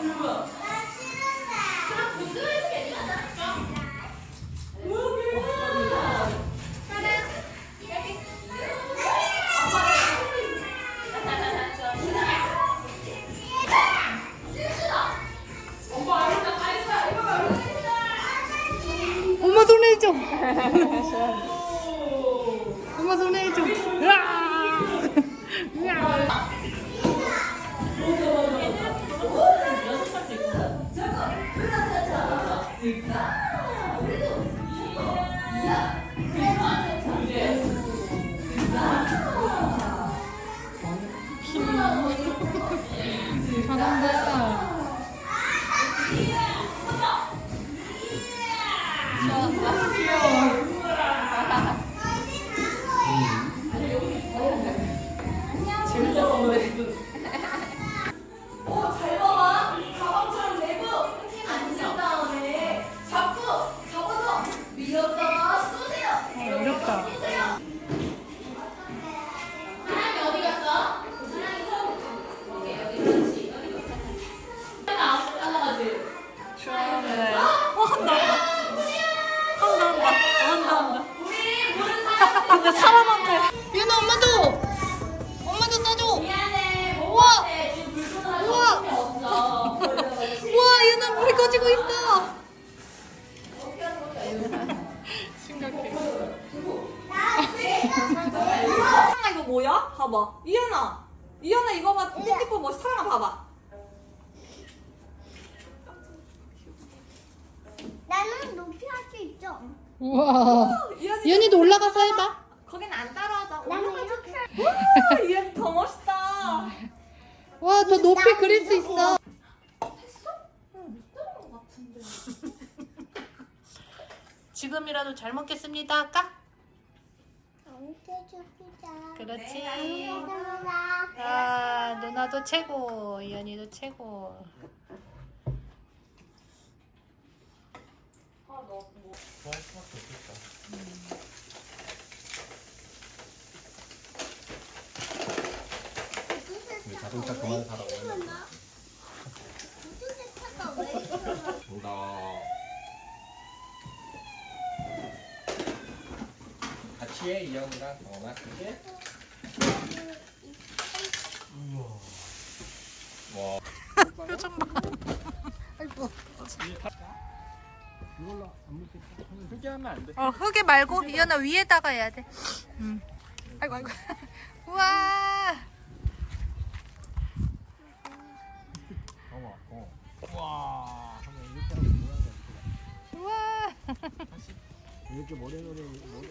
있는 거야? 누구야? 그럼 무슨. 엄마 손에 해줘. 엄마 손에 해줘. 잘한다. 오, 있죠. 우와. 이현이 이현이도 올라가서 해봐. 거긴 안 따라하자 나는 올라가자 이렇게. 와 이현이 더 멋있다 와, 더 높이 그릴 수 있어. 지금이라도 잘 먹겠습니다. 까? 좋겠다. 그렇지. 감사합니다. 아, 누나도 최고. 이현이도 최고. 좋아할 수밖에 없겠다. 우리 자동차 그만 사라고 이러나? 정답. 같이 해 이형이랑 정원아 그치? 와. 표정 봐. 아이고. 이걸로 안 먹겠다. 그렇게 하면 안 돼. 어, 흙에 말고 이현아 위에다가 해야 돼. 음. 아이고 아이고. 우와. 어머, 어. 와. 하면 이렇게 모양이 예쁘다. 우와. 이렇게 머리놀이 머리.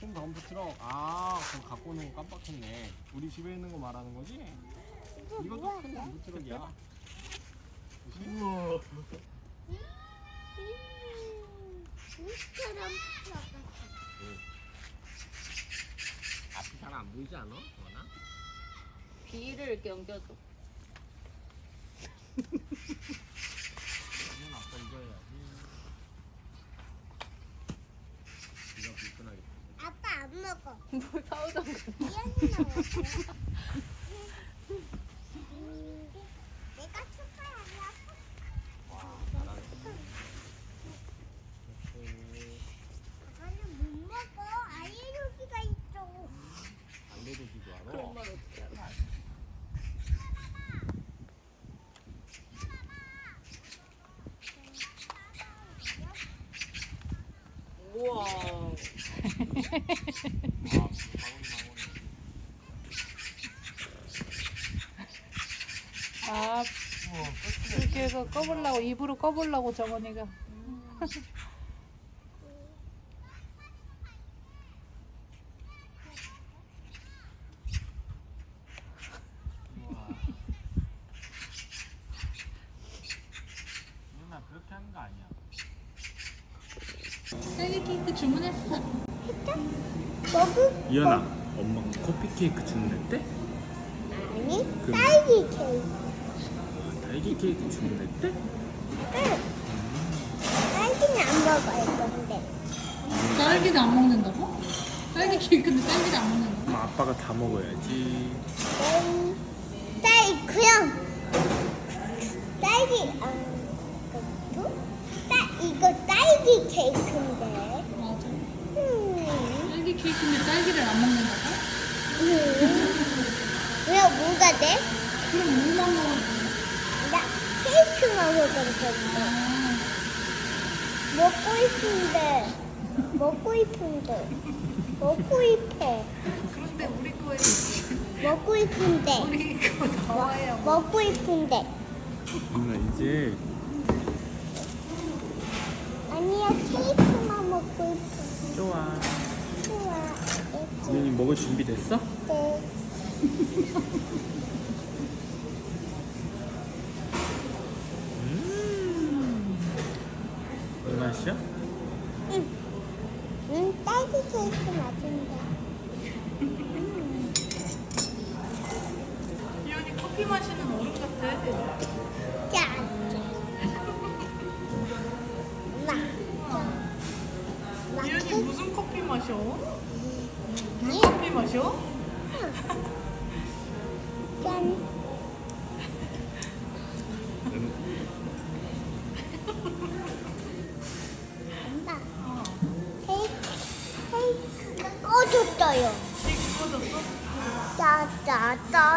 홈 덤프 트럭. 아, 그럼 갖고 오는 거 깜빡했네. 우리 집에 있는 거 말하는 거지? 이것도 큰 덤프 트럭이야. 우와. 우스처럼 앞이 잘 안 보이지 않아? 정원아? 비를 이렇게 옮겨줘. 그러면 아빠 이거 해야지. 이거 불편하겠다. 아빠 안 먹어. 뭘 사오던 거. 이현이 먹었어. 음, 내가 축하해 아니야. 와, 잘하네. 이렇게 아빠는 못 먹어. 알레르기가 있어. 알레르기도 알아? 그런 말 어떻게 알아? 아 해서 꺼보려고 입으로 꺼보려고 정원이가 누나 그렇게 하는 거 아니야. 딸기 케이크 주문했어 먹을 이현아, 엄마 커피 케이크 주문했대? 아니 딸기 케이크. 딸기 케이크 주문했대? 응. 딸기는 안 먹을 건데. 딸기도 안 먹는다고? 딸기 케이크인데 딸기를 안 먹는다고? 그럼 아빠가 다 먹어야지. 음, 딸기 그냥 딸기 아 그것도 딸 이거 딸기 케이크인데. 맞아 음. 딸기 케이크인데 딸기를 안 먹는다고? 왜 뭐가 돼? 그럼 물만 먹어 나 케이크만 먹을 건데. 먹고 싶은데. 먹고 싶은데. 먹고 싶어. 그런데 우리 거에 먹고 싶은데. 우리 거 나와야 먹고 싶은데. 누나 이제 아니야 케이크만 먹고 싶어. 좋아. 좋아. 이현이 먹을 준비 됐어? 네. 이 맛이야? 응. 응, 딸기 케이크 맞은데. 이현이 커피 마시는 어른 같아 짠. 엄마 이현이. 무슨 커피 마셔? 응. 커피 마셔?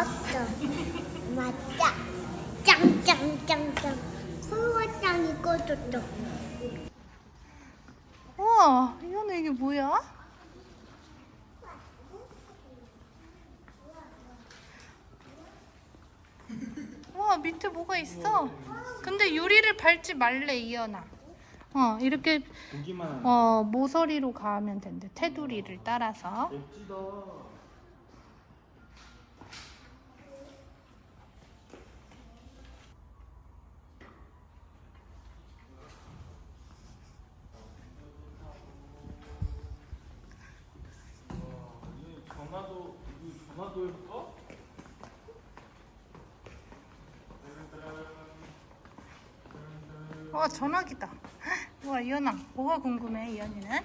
짜짜짜짜. 맞다. 짱짱짱짱. 소화장이 꺼졌어. 우와 이현이 이게 뭐야? 와 밑에 뭐가 있어? 근데 유리를 밟지 말래 이현아 어 이렇게 고기만 어 모서리로 가면 된대 테두리를 따라서 멋지다. 해볼까? 와 전화기다 와 이현아 뭐가 궁금해 이현이는?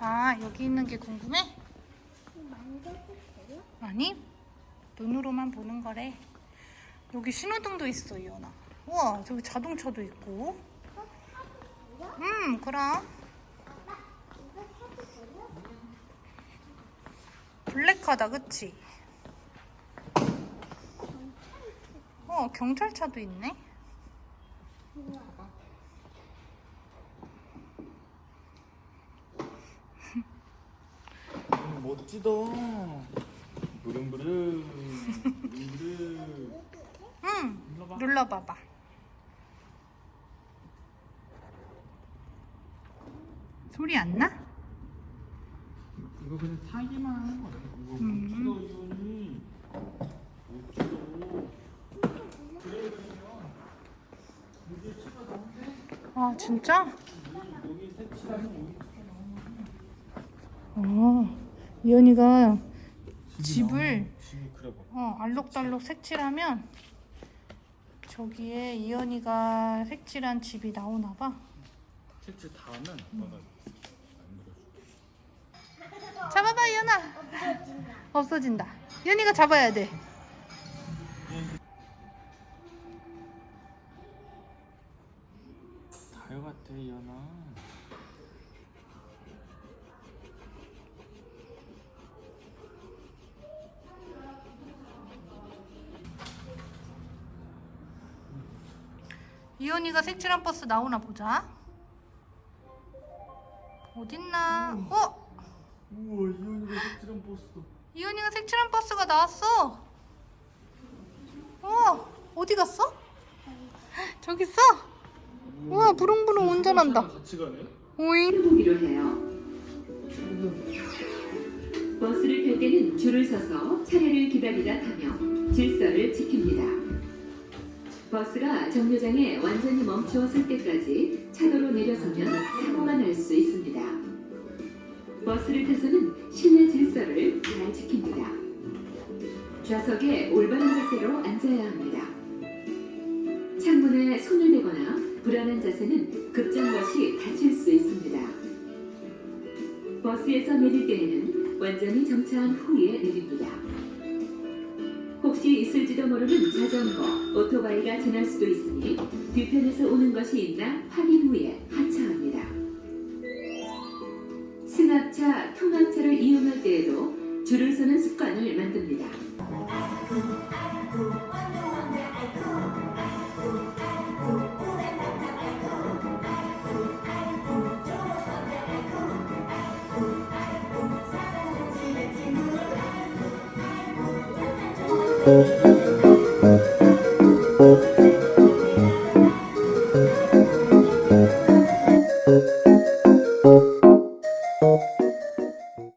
아 여기 있는 게 궁금해? 아니 눈으로만 보는 거래 여기 신호등도 있어 이현아 우와 저기 자동차도 있고 음 그럼 이거 타도 돼요? 블랙카다 그치? 어 경찰차도 있네 음, 멋지다. 부릉부릉. 부릉부릉. 응 눌러봐. 눌러봐봐 소리 안 나? 이거 그냥 타기만 하는 거야. 이거 음. 멋지다 이거니. 멋지다. 아 진짜? 여기 어 이현이가 집을 집을 그려봐. 어, 알록달록 색칠하면 저기에 이현이가 색칠한 집이 나오나 봐. 색칠 다 하면 아빠 잡아봐 이현아. 없어진다. 이현이가 잡아야 돼. 다요 같아 이현아. 이현이가 색칠한 버스 나오나 보자. 어딨나? 어? 우와 이현이가 색칠한 버스. 이현이가 색칠한 버스가 나왔어. 어, 어디 갔어? 저기 있어? 우와, 부릉부릉 운전한다. 같이 가네. 오잉. 보기로 해요. 버스를 탈 때는 줄을 서서 차례를 기다리다 타며 질서를 지킵니다. 버스가 정류장에 완전히 멈춰 설 때까지 차도로 내려서면 사고가 날 수 있습니다. 버스를 타서는 실내 질서를 잘 지킵니다. 좌석에 올바른 자세로 앉아야 합니다. 창문에 손을 대거나 불안한 자세는 급정거시 다칠 수 있습니다. 버스에서 내릴 때에는 완전히 정차한 후에 내립니다. 혹시 있을지도 모르는 자전거, 오토바이가 지날 수도 있으니 뒤편에서 오는 것이 있나 확인 후에 승합차, 통합차를 이용할 때에도 줄을 서는 습관을 만듭니다. 아